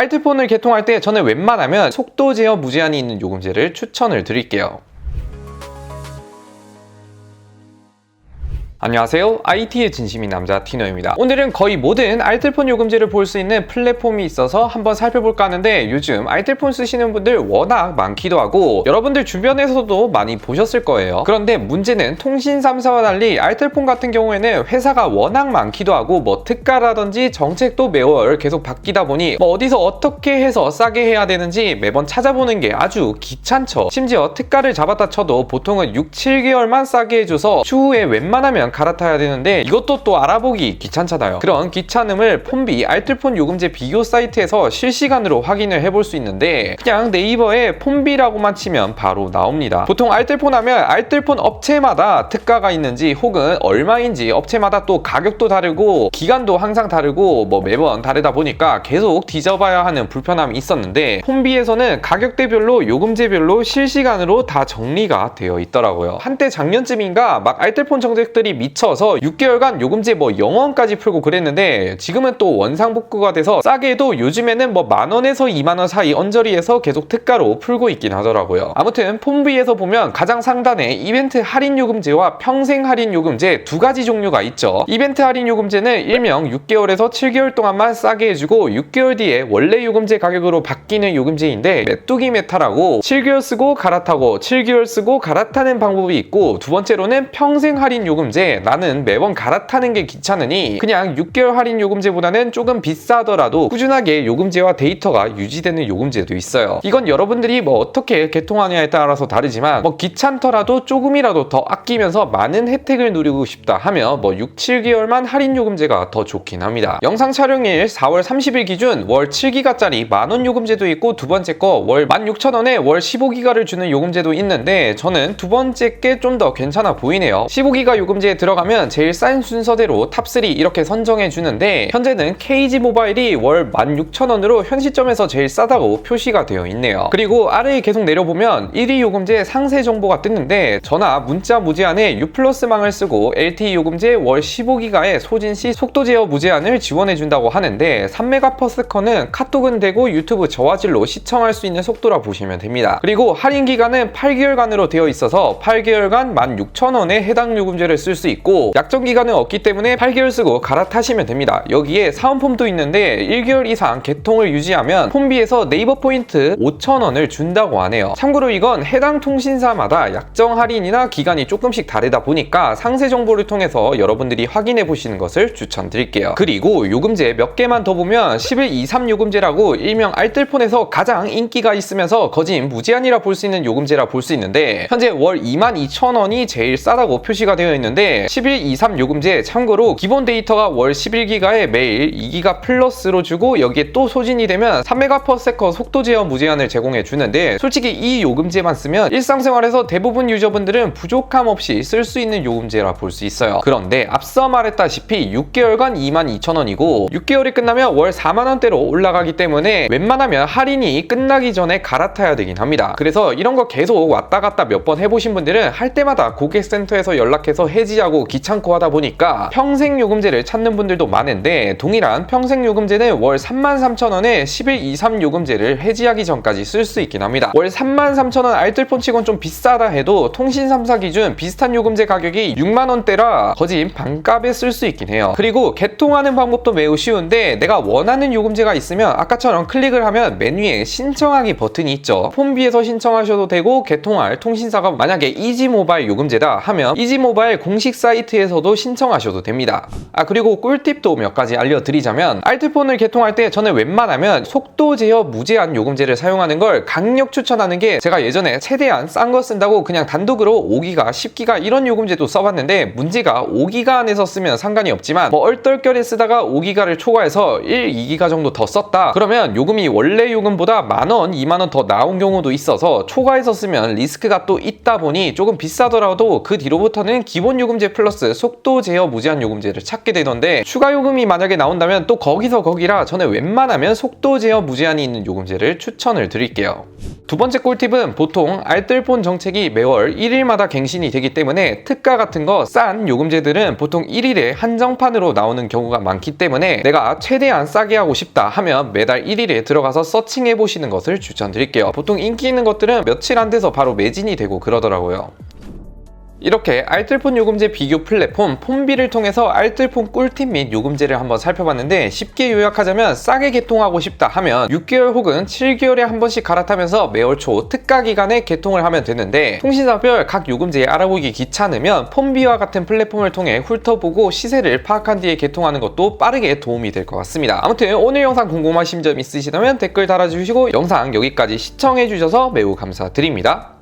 알뜰폰을 개통할 때 저는 웬만하면 속도 제어 무제한이 있는 요금제를 추천을 드릴게요. 안녕하세요. IT의 진심인 남자 티노입니다. 오늘은 거의 모든 알뜰폰 요금제를 볼 수 있는 플랫폼이 있어서 한번 살펴볼까 하는데 요즘 알뜰폰 쓰시는 분들 워낙 많기도 하고 여러분들 주변에서도 많이 보셨을 거예요. 그런데 문제는 통신 3사와 달리 알뜰폰 같은 경우에는 회사가 워낙 많기도 하고 뭐 특가라든지 정책도 매월 계속 바뀌다 보니 뭐 어디서 어떻게 해서 싸게 해야 되는지 매번 찾아보는 게 아주 귀찮죠. 심지어 특가를 잡았다 쳐도 보통은 6, 7개월만 싸게 해줘서 추후에 웬만하면 갈아타야 되는데 이것도 또 알아보기 귀찮잖아요. 그런 귀찮음을 폰비 알뜰폰 요금제 비교 사이트에서 실시간으로 확인을 해볼 수 있는데 그냥 네이버에 폰비라고만 치면 바로 나옵니다. 보통 알뜰폰 하면 알뜰폰 업체마다 특가가 있는지 혹은 얼마인지 업체마다 또 가격도 다르고 기간도 항상 다르고 뭐 매번 다르다 보니까 계속 뒤져봐야 하는 불편함이 있었는데 폰비에서는 가격대별로 요금제별로 실시간으로 다 정리가 되어 있더라고요. 한때 작년쯤인가 막 알뜰폰 정책들이 미쳐서 6개월간 요금제 뭐 0원까지 풀고 그랬는데 지금은 또 원상복구가 돼서 싸게 해도 요즘에는 뭐 만원에서 2만원 사이 언저리에서 계속 특가로 풀고 있긴 하더라고요. 아무튼 폰비에서 보면 가장 상단에 이벤트 할인 요금제와 평생 할인 요금제 두 가지 종류가 있죠. 이벤트 할인 요금제는 일명 6개월에서 7개월 동안만 싸게 해주고 6개월 뒤에 원래 요금제 가격으로 바뀌는 요금제인데 메뚜기 메타라고 7개월 쓰고 갈아타고 7개월 쓰고 갈아타는 방법이 있고 두 번째로는 평생 할인 요금제 나는 매번 갈아타는 게 귀찮으니 그냥 6개월 할인 요금제보다는 조금 비싸더라도 꾸준하게 요금제와 데이터가 유지되는 요금제도 있어요. 이건 여러분들이 뭐 어떻게 개통하냐에 따라서 다르지만 뭐 귀찮더라도 조금이라도 더 아끼면서 많은 혜택을 누리고 싶다 하면 뭐 6, 7개월만 할인 요금제가 더 좋긴 합니다. 영상 촬영일 4월 30일 기준 월 7기가짜리 만원 요금제도 있고 두 번째 거 월 16,000원에 월 15기가를 주는 요금제도 있는데 저는 두 번째 게 좀 더 괜찮아 보이네요. 15기가 요금제에 들어가면 제일 싼 순서대로 탑3 이렇게 선정해 주는데 현재는 KG 모바일이 월 16,000원으로 현 시점에서 제일 싸다고 표시가 되어 있네요. 그리고 아래에 계속 내려보면 1위 요금제 상세 정보가 뜨는데 전화 문자 무제한에 U 플러스망을 쓰고 LTE 요금제 월 15기가의 소진 시 속도 제어 무제한을 지원해 준다고 하는데 3메가퍼스커는 카톡은 되고 유튜브 저화질로 시청할 수 있는 속도라 보시면 됩니다. 그리고 할인 기간은 8개월간으로 되어 있어서 8개월간 16,000원에 해당 요금제를 쓸 수 있고 약정 기간은 없기 때문에 8개월 쓰고 갈아타시면 됩니다. 여기에 사은품도 있는데 1개월 이상 개통을 유지하면 폰비에서 네이버 포인트 5,000원을 준다고 하네요. 참고로 이건 해당 통신사마다 약정 할인이나 기간이 조금씩 다르다 보니까 상세 정보를 통해서 여러분들이 확인해 보시는 것을 추천드릴게요. 그리고 요금제 몇 개만 더 보면 1123 요금제라고 일명 알뜰폰에서 가장 인기가 있으면서 거진 무제한이라 볼 수 있는 요금제라 볼 수 있는데 현재 월 22,000원이 제일 싸다고 표시가 되어 있는데 1123 요금제 참고로 기본 데이터가 월 11기가에 매일 2기가 플러스로 주고 여기에 또 소진이 되면 3메가퍼세커 속도 제어 무제한을 제공해 주는데 솔직히 이 요금제만 쓰면 일상생활에서 대부분 유저분들은 부족함 없이 쓸 수 있는 요금제라 볼 수 있어요. 그런데 앞서 말했다시피 6개월간 22,000원이고 6개월이 끝나면 월 4만원대로 올라가기 때문에 웬만하면 할인이 끝나기 전에 갈아타야 되긴 합니다. 그래서 이런 거 계속 왔다 갔다 몇 번 해보신 분들은 할 때마다 고객센터에서 연락해서 해지 하고 귀찮고 하다 보니까 평생 요금제를 찾는 분들도 많은데 동일한 평생 요금제는 월 33,000원에 1123 요금제를 해지하기 전까지 쓸 수 있긴 합니다. 월 33,000원 알뜰폰 치곤 좀 비싸다 해도 통신 3사 기준 비슷한 요금제 가격이 6만원대라 거진 반값에 쓸 수 있긴 해요. 그리고 개통하는 방법도 매우 쉬운데 내가 원하는 요금제가 있으면 아까처럼 클릭을 하면 메뉴에 신청하기 버튼이 있죠. 폰비에서 신청하셔도 되고 개통할 통신사가 만약에 이지모바일 요금제다 하면 이지모바일 공식 사이트에서도 신청하셔도 됩니다. 아 그리고 꿀팁도 몇 가지 알려드리자면 알뜰폰을 개통할 때 저는 웬만하면 속도 제어 무제한 요금제를 사용하는 걸 강력 추천하는 게 제가 예전에 최대한 싼 거 쓴다고 그냥 단독으로 5기가, 10기가 이런 요금제도 써봤는데 문제가 5기가 안에서 쓰면 상관이 없지만 뭐 얼떨결에 쓰다가 5기가를 초과해서 1, 2기가 정도 더 썼다 그러면 요금이 원래 요금보다 만원, 2만원 더 나온 경우도 있어서 초과해서 쓰면 리스크가 또 있다 보니 조금 비싸더라도 그 뒤로부터는 기본 요금제 요금제 플러스 속도 제어 무제한 요금제를 찾게 되던데 추가 요금이 만약에 나온다면 또 거기서 거기라 저는 웬만하면 속도 제어 무제한이 있는 요금제를 추천을 드릴게요. 두 번째 꿀팁은 보통 알뜰폰 정책이 매월 1일마다 갱신이 되기 때문에 특가 같은 거 싼 요금제들은 보통 1일에 한정판으로 나오는 경우가 많기 때문에 내가 최대한 싸게 하고 싶다 하면 매달 1일에 들어가서 서칭해 보시는 것을 추천드릴게요. 보통 인기 있는 것들은 며칠 안 돼서 바로 매진이 되고 그러더라고요. 이렇게 알뜰폰 요금제 비교 플랫폼 폼비를 통해서 알뜰폰 꿀팁 및 요금제를 한번 살펴봤는데 쉽게 요약하자면 싸게 개통하고 싶다 하면 6개월 혹은 7개월에 한 번씩 갈아타면서 매월 초 특가 기간에 개통을 하면 되는데 통신사별 각 요금제 알아보기 귀찮으면 폼비와 같은 플랫폼을 통해 훑어보고 시세를 파악한 뒤에 개통하는 것도 빠르게 도움이 될 것 같습니다. 아무튼 오늘 영상 궁금하신 점 있으시다면 댓글 달아주시고 영상 여기까지 시청해주셔서 매우 감사드립니다. 끝!